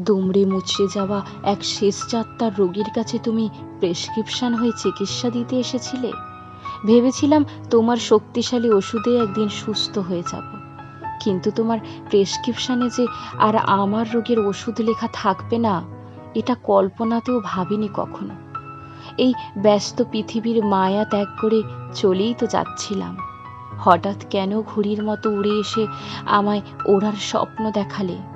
দুমড়ে মুচড়ে যাওয়া এক শেষ যাত্রার রোগীর কাছে তুমি প্রেসক্রিপশন হয়ে চিকিৎসা দিতে এসেছিলে। ভেবেছিলাম তোমার শক্তিশালী ওষুধে একদিন সুস্থ হয়ে যাব। কিন্তু তোমার প্রেসক্রিপশনে যে আর আমার রোগের ওষুধ লেখা থাকবে না, এটা কল্পনাতেও ভাবিনি কখনো। এই ব্যস্ত পৃথিবীর মায়া ত্যাগ করে চলেই তো যাচ্ছিলাম। হঠাৎ কেন ঘুড়ির মতো উড়ে এসে আমায় ওড়ার স্বপ্ন দেখালে?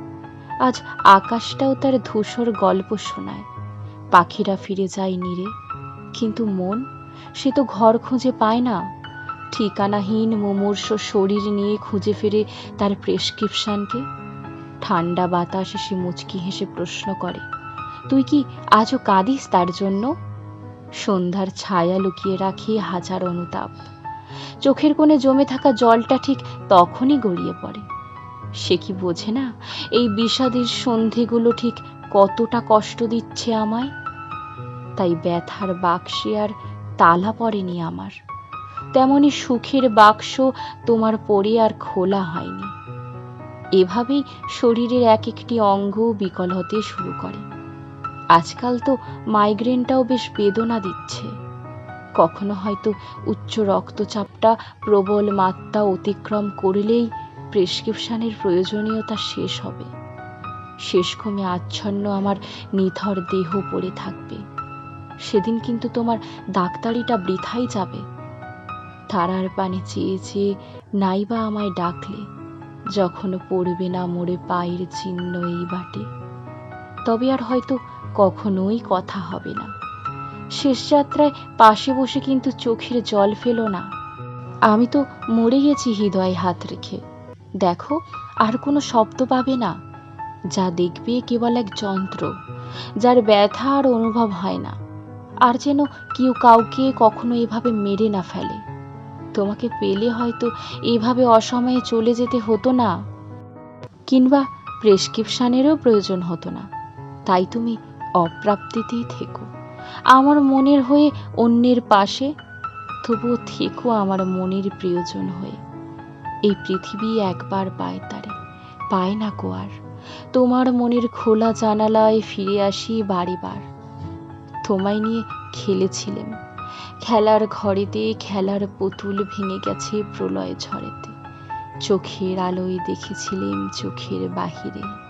আজ আকাশটাও তার ধূসর গল্প শোনায়। পাখিরা ফিরে যায় নীরে, কিন্তু মন সে তো ঘর খুঁজে পায় না। ঠিকানাহীন মুমূর্ষ শরীর নিয়ে খুঁজে ফেরে তার প্রেসক্রিপশনকে। ঠান্ডা বাতাস এসে মুচকি হেসে প্রশ্ন করে, তুই কি আজও কাঁদিস তার জন্য? সন্ধ্যার ছায়া লুকিয়ে রাখি হাজার অনুতাপ। চোখের কোণে জমে থাকা জলটা ঠিক তখনই গড়িয়ে পড়ে। সে কি বোঝে না এই বিষাদের সন্ধিগুলো ঠিক কতটা কষ্ট দিচ্ছে আমায়? তাই ব্যথার বাক্সে আর তালা পড়েনি আমার। তেমনি সুখের বাক্স তোমার পরে আর খোলা হয়নি। এভাবেই শরীরের এক একটি অঙ্গ বিকল হতে শুরু করে। আজকাল তো মাইগ্রেনটাও বেশ বেদনা দিচ্ছে। কখনো হয়তো উচ্চ রক্তচাপটা প্রবল মাত্রা অতিক্রম করলেই প্রেসক্রিপশনের প্রয়োজনীয়তা শেষ হবে। শেষ কমে আচ্ছন্ন আমার নিথর দেহ পড়ে থাকবে। সেদিন কিন্তু তোমার ডাক্তারিটা বৃথাই যাবে। তারার পানে চেয়ে চেয়ে নাইবা আমায় ডাকলে যখনও পড়বে না মোড়ে পায়ের চিহ্ন এই বাটে। তবে আর হয়তো কখনোই কথা হবে না। শেষ যাত্রায় পাশে বসে কিন্তু চোখের জল ফেলো না। আমি তো মরে গেছি হৃদয়ে হাত রেখে। দেখো, আর কোনো শব্দ পাবে না। যা দেখবে কেবল এক যন্ত্র, যার ব্যথা আর অনুভব হয় না, আর যেন কেউ কাউকে কখনো এভাবে মেরে না ফেলে। তোমাকে পেলে হয়তো এভাবে অসময়ে চলে যেতে হতো না, কিংবা প্রেসক্রিপশানেরও প্রয়োজন হতো না। তাই তুমি অপ্রাপ্তিতেই থেকো। আমার মনের হয়ে অন্যের পাশে, তবুও থেকো আমার মনের প্রিয়জন হয়ে। এই পৃথিবী একবার পায় তারে, পায় না কো আর। তোমার মনের খোলা জানালায় ফিরে আসি বাড়িবার তোমায় নিয়ে খেলেছিলেন খেলার ঘরেতে খেলার পুতুল ভেঙে গেছে প্রলয় ঝড়েতে। চোখের আলোয় দেখেছিলেন চোখের বাহিরে।